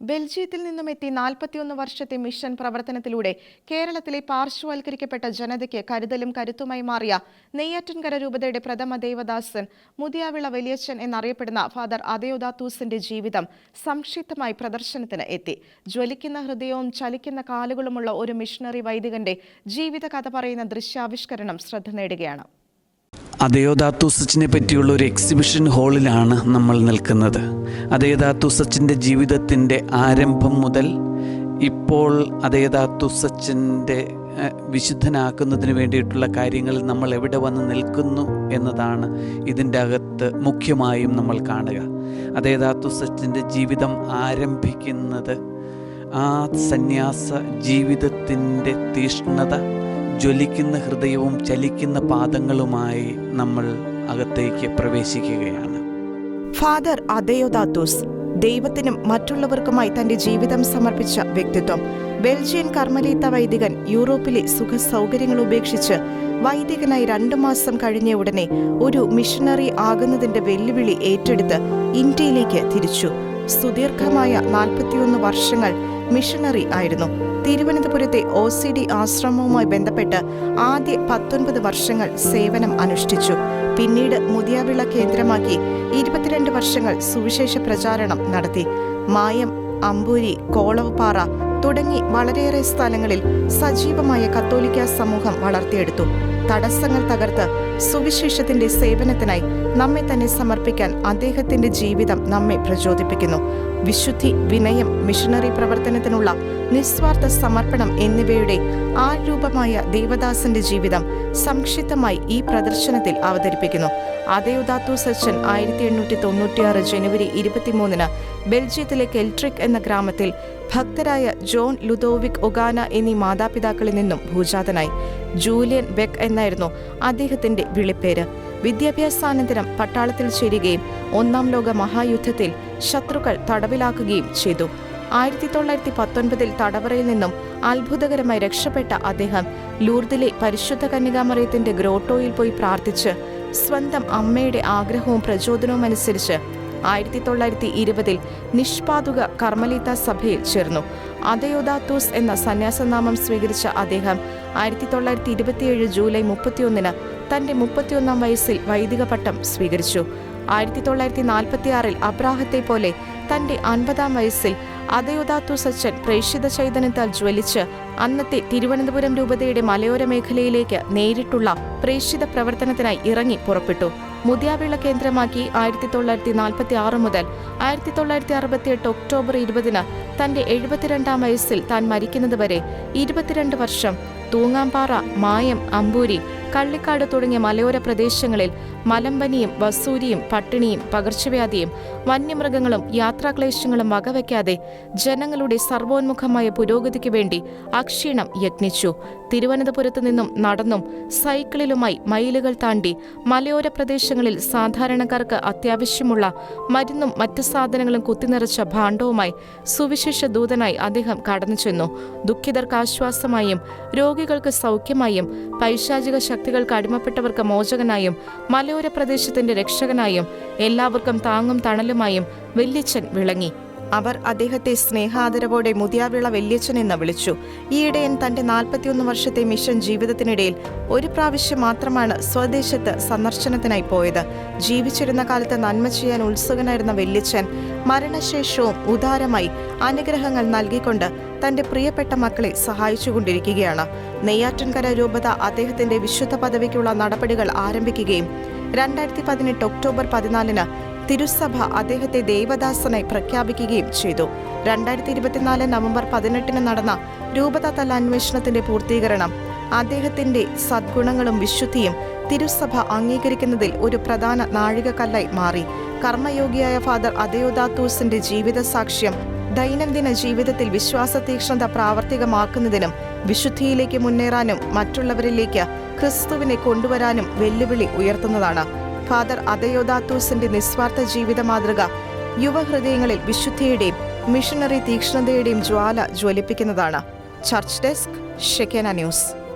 ബെൽജിയത്തിൽ നിന്നും എത്തി നാൽപ്പത്തിയൊന്ന് വർഷത്തെ മിഷൻ പ്രവർത്തനത്തിലൂടെ കേരളത്തിലെ പാർശ്വവൽക്കരിക്കപ്പെട്ട ജനതയ്ക്ക് കരുതലും കരുത്തുമായി മാറിയ നെയ്യാറ്റൻകര രൂപതയുടെ പ്രഥമ ദേവദാസൻ മുതിയാവിള വലിയച്ഛൻ എന്നറിയപ്പെടുന്ന ഫാദർ അതയോദാത്തൂസിന്റെ ജീവിതം സംക്ഷിപ്തമായി പ്രദർശനത്തിന് എത്തി. ജ്വലിക്കുന്ന ഹൃദയവും ചലിക്കുന്ന കാലുകളുമുള്ള ഒരു മിഷണറി വൈദികന്റെ ജീവിതകഥ പറയുന്ന ദൃശ്യാവിഷ്കരണം ശ്രദ്ധ നേടുകയാണ്. അതയോദാത്തുസച്ചിനെ പറ്റിയുള്ള ഒരു എക്സിബിഷൻ ഹാളിലാണ് നമ്മൾ നിൽക്കുന്നത്. അതയോദാത്തുസച്ചിന്റെ ജീവിതത്തിന്റെ ആരംഭം മുതൽ ഇപ്പോൾ അതയോദാത്തുസച്ചിന്റെ വിശുദ്ധനാക്കുന്നതിന് വേണ്ടിയിട്ടുള്ള കാര്യങ്ങൾ നമ്മൾ എവിടെ വന്ന് നിൽക്കുന്നു എന്നതാണ് ഇതിന്റെ അകത്ത് മുഖ്യമായും നമ്മൾ കാണുക. അതേതാത്തുസച്ചിന്റെ ജീവിതം ആരംഭിക്കുന്നത് ആ സന്യാസ ജീവിതത്തിന്റെ തീഷ്ണത ജ്വലിക്കുന്ന ഹൃദയവും ചലിക്കുന്ന പാദങ്ങളുമായി നമ്മൾ അകത്തേക്ക് പ്രവേശിക്കുകയാണ്. ഫാദർ അദയോദാത്തൂസ് ദൈവത്തിനും മറ്റുള്ളവർക്കുമായി തന്റെ ജീവിതം സമർപ്പിച്ച വ്യക്തിത്വം. ബെൽജിയൻ കർമ്മലീത്ത വൈദികൻ യൂറോപ്പിലെ സുഖ സൗകര്യങ്ങൾ ഉപേക്ഷിച്ച് വൈദികനായി രണ്ടു മാസം കഴിഞ്ഞ ഉടനെ ഒരു മിഷണറി ആകുന്നതിന്റെ വെല്ലുവിളി ഏറ്റെടുത്ത് ഇന്ത്യയിലേക്ക് തിരിച്ചു. സുദീർഘമായ നാൽപ്പത്തിയൊന്ന് വർഷങ്ങൾ മിഷണറി ആയിരുന്നു. തിരുവനന്തപുരത്തെ ഒ സി ഡി ആശ്രമവുമായി ബന്ധപ്പെട്ട് ആദ്യ പത്തൊൻപത് വർഷങ്ങൾ സേവനം അനുഷ്ഠിച്ചു. പിന്നീട് മുതിയാവിള കേന്ദ്രമാക്കി ഇരുപത്തിരണ്ട് വർഷങ്ങൾ സുവിശേഷ പ്രചാരണം നടത്തി. മായം അമ്പൂരി കോളവപ്പാറ തുടങ്ങി വളരെയേറെ സ്ഥലങ്ങളിൽ സജീവമായ കത്തോലിക്ക സമൂഹം വളർത്തിയെടുത്തു. തടസ്സങ്ങൾ തകർത്ത് സുവിശേഷത്തിന്റെ സേവനത്തിനായി നമ്മെ തന്നെ സമർപ്പിക്കാൻ അദ്ദേഹത്തിന്റെ ജീവിതം നമ്മെ പ്രചോദിപ്പിക്കുന്നു. വിശുദ്ധി വിനയം മിഷണറി പ്രവർത്തനത്തിനുള്ള നിസ്വാർത്ഥ സമർപ്പണം എന്നിവയുടെ ആരൂപമായ ദേവദാസന്റെ ജീവിതം സംക്ഷിപ്തമായി ഈ പ്രദർശനത്തിൽ അവതരിപ്പിക്കുന്നു. അതയുദാത്തു സച്ചൻ ആയിരത്തി എണ്ണൂറ്റി തൊണ്ണൂറ്റിയാറ് ജനുവരി ഇരുപത്തിമൂന്നിന് ബെൽജിയത്തിലെ കെൽട്രിക് എന്ന ഗ്രാമത്തിൽ ഭക്തരായ ജോൺ ലുദോവിക് ഒഗാന എന്നീ മാതാപിതാക്കളിൽ നിന്നും ഭൂജാതനായി. ജൂലിയൻ ബെക്ക് എന്നായിരുന്നു അദ്ദേഹത്തിന്റെ വിളിപ്പേര്. വിദ്യാഭ്യാസാനന്തരം പട്ടാളത്തിൽ ചേരുകയും ഒന്നാം ലോക മഹായുദ്ധത്തിൽ ശത്രുക്കൾ തടവിലാക്കുകയും ചെയ്തു. ആയിരത്തി തൊള്ളായിരത്തി പത്തൊൻപതിൽ തടവറയിൽ നിന്നും അത്ഭുതകരമായി രക്ഷപ്പെട്ട അദ്ദേഹം ലൂർദിലെ പരിശുദ്ധ കന്യകാമറിയത്തിന്റെ ഗ്രോട്ടോയിൽ പോയി പ്രാർത്ഥിച്ച് സ്വന്തം അമ്മയുടെ ആഗ്രഹവും പ്രചോദനവും അനുസരിച്ച് ആയിരത്തി തൊള്ളായിരത്തി ഇരുപതിൽ നിഷ്പാതുക കർമ്മലീത സഭയിൽ ചേർന്നു. അതയോദാത്തൂസ് എന്ന സന്യാസനാമം സ്വീകരിച്ച അദ്ദേഹം ആയിരത്തി തൊള്ളായിരത്തി ഇരുപത്തിയേഴ് ജൂലൈ മുപ്പത്തിയൊന്നിന് തന്റെ മുപ്പത്തിയൊന്നാം വയസ്സിൽ വൈദിക പട്ടം സ്വീകരിച്ചു. ആയിരത്തി തൊള്ളായിരത്തി നാൽപ്പത്തിയാറിൽ അബ്രാഹത്തെ പോലെ തന്റെ അൻപതാം വയസ്സിൽ അതയോദാത്തോസ് അച്ഛൻ പ്രേക്ഷിത ചൈതന്യത്താൽ ജ്വലിച്ച് അന്നത്തെ തിരുവനന്തപുരം രൂപതയുടെ മലയോര മേഖലയിലേക്ക് നേരിട്ടുള്ള പ്രേക്ഷിത പ്രവർത്തനത്തിനായി ഇറങ്ങി പുറപ്പെട്ടു. മുതിയാവിള കേന്ദ്രമാക്കി ആയിരത്തി തൊള്ളായിരത്തി നാൽപ്പത്തി ആറ് മുതൽ ആയിരത്തി തൊള്ളായിരത്തി അറുപത്തിയെട്ട് ഒക്ടോബർ ഇരുപതിന് തന്റെ എഴുപത്തിരണ്ടാം വയസ്സിൽ താൻ മരിക്കുന്നതുവരെ ഇരുപത്തിരണ്ട് വർഷം തൂങ്ങാമ്പാറ മായം അമ്പൂരി കള്ളിക്കാട് തുടങ്ങിയ മലയോര പ്രദേശങ്ങളിൽ മലമ്പനിയും വസൂരിയും പട്ടിണിയും പകർച്ചവ്യാധിയും വന്യമൃഗങ്ങളും യാത്രാക്ലേശങ്ങളും വകവയ്ക്കാതെ ജനങ്ങളുടെ സർവോന്മുഖമായ പുരോഗതിക്ക് വേണ്ടി അക്ഷീണം യത്നിച്ചു. തിരുവനന്തപുരത്തു നിന്നും നടന്നും സൈക്കിളിലുമായി മൈലുകൾ താണ്ടി മലയോര പ്രദേശങ്ങളിൽ സാധാരണക്കാർക്ക് അത്യാവശ്യമുള്ള മരുന്നും മറ്റ് സാധനങ്ങളും കുത്തിനിറച്ച ഭാണ്ഡവുമായി സുവിശേഷ ദൂതനായി അദ്ദേഹം കടന്നു ചെന്നു ദുഃഖിതർക്ക് ആശ്വാസമായും രോഗികൾക്ക് സൗഖ്യമായും പൈശാചിക ശക്തികൾക്ക് അടിമപ്പെട്ടവർക്ക് മോചകനായും മലയോര പ്രദേശത്തിന്റെ രക്ഷകനായും എല്ലാവർക്കും താങ്ങും തണലുമായും വല്യച്ഛൻ വിളങ്ങി. അവർ അദ്ദേഹത്തെ സ്നേഹാദരവോടെ മുതിയാവിള വല്യച്ഛൻ എന്ന് വിളിച്ചു. ഈയിടെയൻ തന്റെ നാൽപ്പത്തിയൊന്ന് വർഷത്തെ മിഷൻ ജീവിതത്തിനിടയിൽ ഒരു പ്രാവശ്യം മാത്രമാണ് സ്വദേശത്ത് സന്ദർശനത്തിനായി പോയത്. ജീവിച്ചിരുന്ന കാലത്ത് നന്മ ചെയ്യാൻ ഉത്സുകനായിരുന്ന വല്യച്ഛൻ മരണശേഷവും ഉദാരമായി അനുഗ്രഹങ്ങൾ നൽകിക്കൊണ്ട് തന്റെ പ്രിയപ്പെട്ട മക്കളെ സഹായിച്ചുകൊണ്ടിരിക്കുകയാണ്. നെയ്യാറ്റിൻകര രൂപത അദ്ദേഹത്തിന്റെ വിശുദ്ധ പദവിക്കുള്ള നടപടികൾ ആരംഭിക്കുകയും രണ്ടായിരത്തി പതിനെട്ട് ഒക്ടോബർ പതിനാലിന് തിരുസഭ അദ്ദേഹത്തെ ദേവദാസനായി പ്രഖ്യാപിക്കുകയും ചെയ്തു. രണ്ടായിരത്തി ഇരുപത്തിനാല് നവംബർ പതിനെട്ടിന് നടന്ന രൂപതാതല അന്വേഷണത്തിന്റെ പൂർത്തീകരണം അദ്ദേഹത്തിന്റെ സദ്ഗുണങ്ങളും വിശുദ്ധിയും തിരുസഭ അംഗീകരിക്കുന്നതിൽ ഒരു പ്രധാന നാഴികക്കല്ലായി മാറി. കർമ്മയോഗിയായ ഫാദർ അതയോദാത്തൂസിന്റെ ജീവിത സാക്ഷ്യം ദൈനംദിന ജീവിതത്തിൽ വിശ്വാസ തീക്ഷ്ണത പ്രാവർത്തികമാക്കുന്നതിനും വിശുദ്ധിയിലേക്ക് മുന്നേറാനും മറ്റുള്ളവരിലേക്ക് ക്രിസ്തുവിനെ കൊണ്ടുവരാനും വെല്ലുവിളി ഉയർത്തുന്നതാണ്. ഫാദർ അതയോദാത്തോസിന്റെ നിസ്വാർത്ഥ ജീവിത മാതൃക യുവഹൃദയങ്ങളിൽ വിശുദ്ധിയുടെയും മിഷണറി തീക്ഷ്ണതയുടെയും ജ്വാല ജ്വലിപ്പിക്കുന്നതാണ്. Church desk Shekinah news.